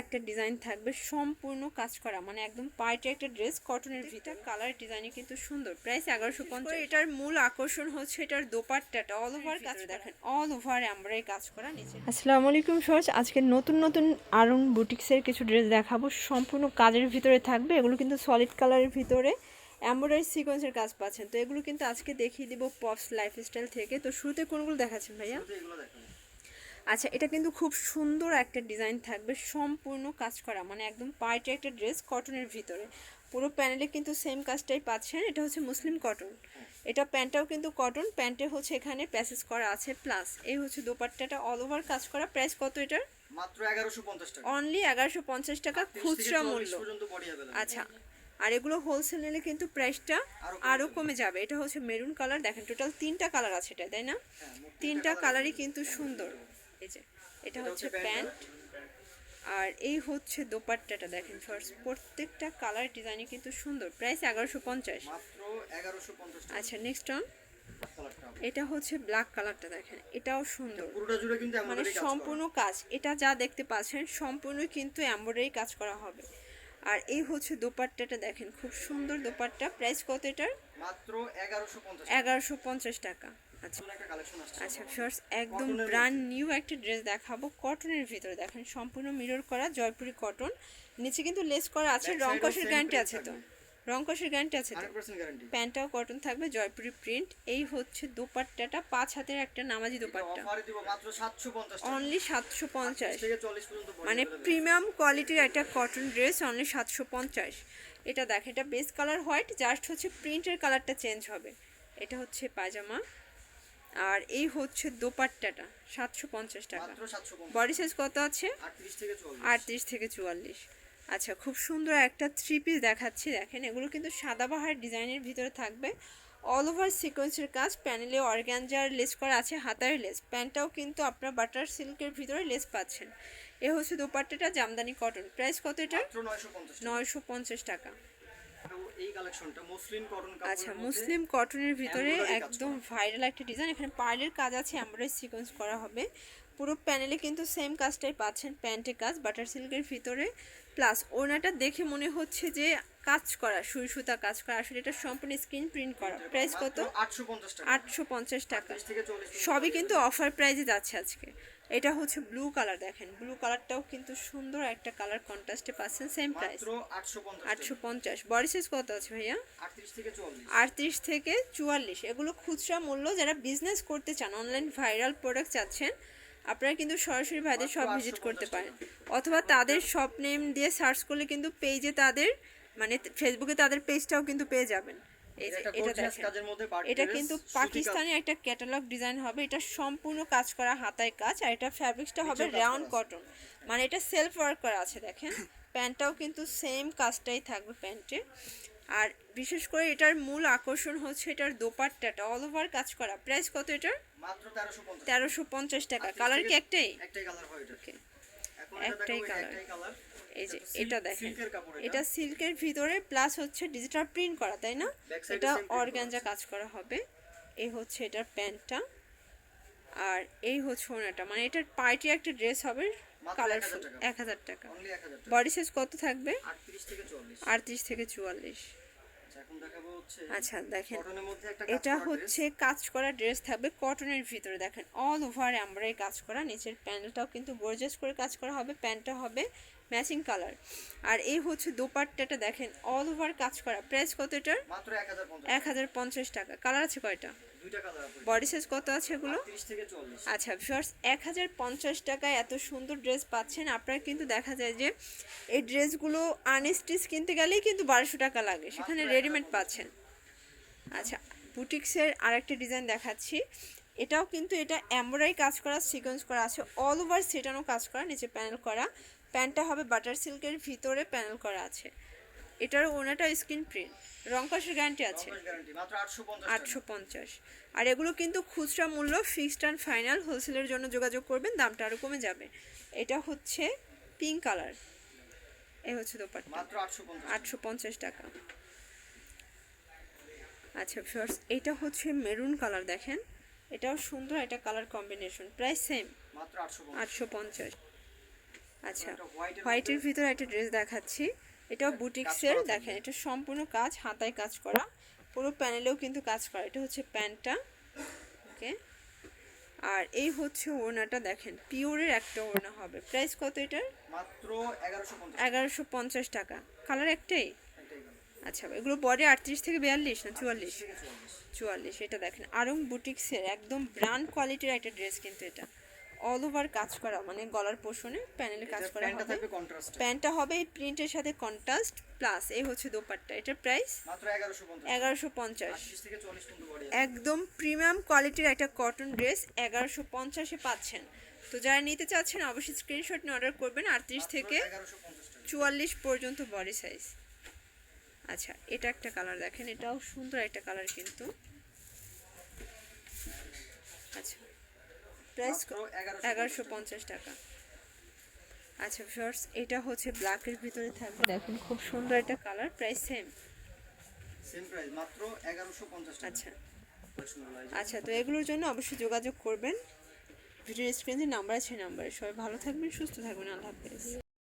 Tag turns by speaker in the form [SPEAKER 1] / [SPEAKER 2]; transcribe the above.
[SPEAKER 1] একটা ডিজাইন থাকবে সম্পূর্ণ কাজ করা। মানে একদম পার্টি একটা ড্রেস কটনের ভিতর কালার ডিজাইনে কিন্তু সুন্দর। প্রাইস এগারোশো পঞ্চাশ। এটার মূল আকর্ষণ হচ্ছে এটার দোপাট্টাটা অল ওভার কাজ দেখেন অল ওভার এমব্রয়ডারি কাজ করা নিচে আসসালামু আলাইকুম সহজ আজকে নতুন নতুন আরং বুটিক্সের কিছু ড্রেস দেখাবো। সম্পূর্ণ কাজের ভিতরে থাকবে এগুলো কিন্তু সলিড কালারের ভিতরে। এমব্রয়ডারি সিকোয়েন্সের কাজ পাচ্ছেন। তো এগুলো কিন্তু আজকে দেখিয়ে দিব পপস লাইফস্টাইল থেকে। তো শুরুতে কোনগুলো দেখাচ্ছেন ভাইয়া?
[SPEAKER 2] এগুলো দেখুন
[SPEAKER 1] আচ্ছা এটা কিন্তু খুব সুন্দর একটা ডিজাইন থাকবে সম্পূর্ণ কাজ করা মানে একদম পার্টি একটা ড্রেস কটনের ভিতরে। পুরো প্যানেলে কিন্তু সেম কাজটাই পাচ্ছেন এটা হচ্ছে মুসলিম কটন। এটা প্যান্টটাও কিন্তু কটন প্যান্টে হচ্ছে এখানে প্যাসেজ করা আছে প্লাস এই হচ্ছে দোপাট্টাটা অল ওভার কাজ করা প্রাইস কত এটার?
[SPEAKER 2] মাত্র এগারোশো পঞ্চাশ টাকা।
[SPEAKER 1] অনলি এগারোশো পঞ্চাশ টাকা খুচরা মূল্য। আচ্ছা আর এগুলো হোলসেল নিলে কিন্তু প্রাইসটা আরও কমে যাবে। এটা হচ্ছে মেরুন কালার দেখেন টোটাল তিনটা কালার আছে এটা তাই না?
[SPEAKER 2] হ্যাঁ,
[SPEAKER 1] তিনটা কালারই কিন্তু সুন্দর। এই যে এটা হচ্ছে প্যান্ট। আর এই হচ্ছে দোপাট্টাটা দেখেন ফার্স্ট প্রত্যেকটা কালার ডিজাইনই কিন্তু সুন্দর। প্রাইস এগারোশো পঞ্চাশ। আচ্ছা নেক্সট অন এটা হচ্ছে ব্ল্যাক কালারটা দেখেন এটাও সুন্দর।
[SPEAKER 2] জুড়ে কিন্তু
[SPEAKER 1] মানে সম্পূর্ণ কাজ। এটা যা দেখতে পাচ্ছেন সম্পূর্ণ কিন্তু এমব্রয়ডারি কাজ করা হবে। আর এই হচ্ছে দোপাট্টাটা দেখেন খুব সুন্দর দোপাট্টা। প্রাইস কত এটার?
[SPEAKER 2] মাত্র এগারোশো পঞ্চাশ
[SPEAKER 1] টাকা। আচ্ছা
[SPEAKER 2] কালেকশন
[SPEAKER 1] আচ্ছা একদম ব্র্যান্ড নিউ একটা ড্রেস দেখাবো। কটনের ভিতরে দেখেন সম্পূর্ণ মিরর করা জয়পুরি কটন নিচে কিন্তু লেস করা আছে রং কষের গ্যারান্টি আছে তো। রং কষের গ্যারান্টি আছে তো। প্যান্টটাও কটন থাকবে জয়পুরি প্রিন্ট এই হচ্ছে দোপাট্টাটা পাঁচ হাতের একটা নামাজি দোপাট্টা। অনলি সাতশো পঞ্চাশ মানে প্রিমিয়াম কোয়ালিটির একটা কটন ড্রেস অনলি সাতশো পঞ্চাশ। এটা দেখ এটা বেস কালার হোয়াইট জাস্ট হচ্ছে প্রিন্টের কালারটা চেঞ্জ হবে। এটা হচ্ছে পায়জামা। আর এই হচ্ছে দোপাট্টাটা সাতশো পঞ্চাশ টাকা। বডি সাইজ কত আছে?
[SPEAKER 2] আটত্রিশ থেকে চল্লিশ।
[SPEAKER 1] আটত্রিশ থেকে চুয়াল্লিশ। আচ্ছা খুব সুন্দর একটা থ্রি পিস দেখাচ্ছি দেখেন। এগুলো কিন্তু সাদাবাহার ডিজাইনের ভিতরে থাকবে। অল ওভার সিকোয়েন্সের কাজ প্যানেলে অর্গ্যানজার লেস করা আছে হাতার লেস। প্যান্টটাও কিন্তু আপনার বাটার সিল্কের ভিতরে লেস পাচ্ছেন। এ হচ্ছে দোপাট্টাটা জামদানি কটন প্রাইস কত এটা?
[SPEAKER 2] নয়শো পঞ্চাশ টাকা
[SPEAKER 1] নয়শো পঞ্চাশ টাকা
[SPEAKER 2] তো এই কালেকশনটা মুসলিম কটন
[SPEAKER 1] আচ্ছা মুসলিম কটনের ভিতরে একদম ভাইরাল একটা ডিজাইন এখানে পার্লের কাজ আছে এমব্রয়ডারি সিকোয়েন্স করা হবে। পুরো প্যানেলে কিন্তু সেম কাজটাই পাচ্ছেন প্যান্টের কাজ বাটার সিল্কের ভিতরে। প্লাস ওনাটা দেখে মনে হচ্ছে যে কাজ করা সুই সুতা কাজ করা। আসলে এটা সম্পূর্ণ স্ক্রিন প্রিন্ট করা। প্রাইস কত?
[SPEAKER 2] আটশো পঞ্চাশ টাকা।
[SPEAKER 1] সবই কিন্তু অফার প্রাইজে যাচ্ছে আজকে। এটা হচ্ছে ব্লু কালার দেখেন। ব্লু কালারটাও কিন্তু সুন্দর একটা কালার কন্ট্রাস্টে পাচ্ছেন সেম প্রাইস
[SPEAKER 2] আটশো পঞ্চাশ
[SPEAKER 1] বডি সাইজ কত আছে ভাইয়া?
[SPEAKER 2] আটত্রিশ থেকে
[SPEAKER 1] আটত্রিশ থেকে চুয়াল্লিশ। এগুলো খুচরা মূল্য যারা বিজনেস করতে চান অনলাইন ভাইরাল প্রোডাক্ট চাচ্ছেন আপনারা কিন্তু সরাসরি ভাইদের সব ভিজিট করতে পারেন। অথবা তাদের শপ নেম দিয়ে সার্চ করলে কিন্তু পেজে তাদের মানে ফেসবুকে তাদের পেজটাও কিন্তু পেয়ে যাবেন।
[SPEAKER 2] এটা
[SPEAKER 1] কিন্তু
[SPEAKER 2] সুতি কাজ।
[SPEAKER 1] পাকিস্তানি একটা ক্যাটালগ ডিজাইন হবে। এটা সম্পূর্ণ কাজ করা হাতায় কাজ আর এটা ফ্যাব্রিক্সটা হবে রাউন্ড কটন মানে এটা সেলফ ওয়ার্ক করা আছে দেখেন। প্যান্টটাও কিন্তু সেম কাজটাই থাকবে প্যান্টে আর বিশেষ করে এটার মূল আকর্ষণ হচ্ছে এটার দোপাট্টাটা। অল ওভার কাজ করা। প্রাইস কত এটার?
[SPEAKER 2] মাত্র তেরোশো পঞ্চাশ।
[SPEAKER 1] টাকা। কালার কি একটাই?
[SPEAKER 2] একটাই কালার
[SPEAKER 1] এই যে
[SPEAKER 2] এটা
[SPEAKER 1] দেখেন।
[SPEAKER 2] এটা।
[SPEAKER 1] সিল্কের ভিতরে প্লাস হচ্ছে ডিজিটাল প্রিন্ট করা তাই না? এটা অর্গানজা কাজ করা হবে। এই হচ্ছে এটার প্যান্টটা। আর এই হচ্ছে ওনাটা। মানে এটার পার্টি একটা ড্রেস হবে কালারফুল এক হাজার টাকা। বডি সাইজ কত থাকবে?
[SPEAKER 2] আটত্রিশ থেকে
[SPEAKER 1] চুয়াল্লিশ।
[SPEAKER 2] আচ্ছা,
[SPEAKER 1] আচ্ছা দেখেন। এটা হচ্ছে কাজ করা ড্রেস থাকবে কটনের ভিতরে। দেখেন অল ওভার এমব্রয়ডারি কাজ করা নিচের প্যানেলটাও কিন্তু গর্জাস করে কাজ করা হবে প্যান্টটা হবে ম্যাচিং কালার আর এই হচ্ছে দোপাট্টাটা দেখেন অল ওভার কাজ করা। প্রাইস কত এটার?
[SPEAKER 2] এক হাজার পঞ্চাশ
[SPEAKER 1] টাকা। কালার আছে কয়টা? বডি সাইজ কত আছে এগুলো? আচ্ছা ভিউয়ার্স এক হাজার পঞ্চাশ টাকায় এত সুন্দর ড্রেস পাচ্ছেন। আপনারা কিন্তু দেখা যায় যে এই ড্রেসগুলো আনস্টিচ কিনতে গেলেই কিন্তু বারোশো টাকা লাগে। সেখানে রেডিমেড পাচ্ছেন। আচ্ছা বুটিক্সের আরেকটা ডিজাইন দেখাচ্ছি। এটাও কিন্তু এটা এমব্রয়ডারি কাজ করা সিকোয়েন্স করা আছে। অল ওভার সেটানো কাজ করা নিচে প্যানেল করা। প্যান্টটা হবে বাটার সিল্কের ভিতরে প্যানেল করা আছে। এটার ওনাটা স্ক্রিন প্রিন্ট। রং কষের গ্যারান্টি আছে।
[SPEAKER 2] আটশো পঞ্চাশ
[SPEAKER 1] আর এগুলো কিন্তু খুচরা মূল্য ফিক্সড অ্যান্ড ফাইনাল হোলসেলের জন্য যোগাযোগ করবেন দামটা আরও কমে যাবে। এটা হচ্ছে পিঙ্ক কালার এ হচ্ছে দোপাট্টা।
[SPEAKER 2] আটশো পঞ্চাশ
[SPEAKER 1] টাকা। আচ্ছা ফার্স এটা হচ্ছে মেরুন কালার দেখেন। এটাও সুন্দর একটা কালার কম্বিনেশন প্রাইস সেম
[SPEAKER 2] আটশো পঞ্চাশ।
[SPEAKER 1] আচ্ছা
[SPEAKER 2] এটা
[SPEAKER 1] হোয়াইটের ভিতরে একটা ড্রেস দেখাচ্ছি। এটাও বুটিক্সের দেখেন এটা সম্পূর্ণ কাজ হাতায় কাজ করা। পুরো প্যানেলেও কিন্তু কাজ করা। এটা হচ্ছে প্যান্টটা ওকে আর এই হচ্ছে ওড়নাটা দেখেন পিওরের একটা ওড়না হবে। প্রাইস কত এটার?
[SPEAKER 2] মাত্র এগারোশো পঞ্চাশ
[SPEAKER 1] টাকা। কালার একটাই? আচ্ছা এগুলো বডি আটত্রিশ থেকে বিয়াল্লিশ না চুয়াল্লিশ?
[SPEAKER 2] চুয়াল্লিশ।
[SPEAKER 1] চুয়াল্লিশ এটা দেখেন আরং বুটিক্সের একদম ব্র্যান্ড কোয়ালিটির একটা ড্রেস কিন্তু এটা। অল ওভার কাজ করা মানে গলার পোষণে প্যানেলে কাজ করা
[SPEAKER 2] প্যান্টটা
[SPEAKER 1] হবে। প্যান্টটা হবে এই প্রিন্টের সাথে কন্ট্রাস্ট প্লাস এই হচ্ছে দোপাট্টা। এটার প্রাইস
[SPEAKER 2] মাত্র এগারোশো পঞ্চাশ।
[SPEAKER 1] একদম প্রিমিয়াম কোয়ালিটির একটা কটন ড্রেস এগারোশো পঞ্চাশে পাচ্ছেন। তো যারা নিতে চাচ্ছেন অবশ্যই স্ক্রিনশট নিয়ে অর্ডার করবেন। আটত্রিশ থেকে চুয়াল্লিশ পর্যন্ত বডি সাইজ আচ্ছা এটা একটা কালার দেখেন। এটাও সুন্দর একটা কালার কিন্তু। আচ্ছা। প্রাইস
[SPEAKER 2] এগারোশো
[SPEAKER 1] পঞ্চাশ টাকা। আচ্ছা শর্টস এটা হচ্ছে ব্ল্যাকের ভিতরে থাকবে। দেখুন খুব সুন্দর একটা colour price same
[SPEAKER 2] same price মাত্র এগারোশো পঞ্চাশ
[SPEAKER 1] আচ্ছা। আচ্ছা তো এগুলোর জন্য অবশ্যই যোগাযোগ করবেন। ভিডিও স্ক্রিনে নাম্বার আছে নাম্বারে সবাই ভালো থাকবেন সুস্থ থাকবেন। আল্লাহ হাফেজ।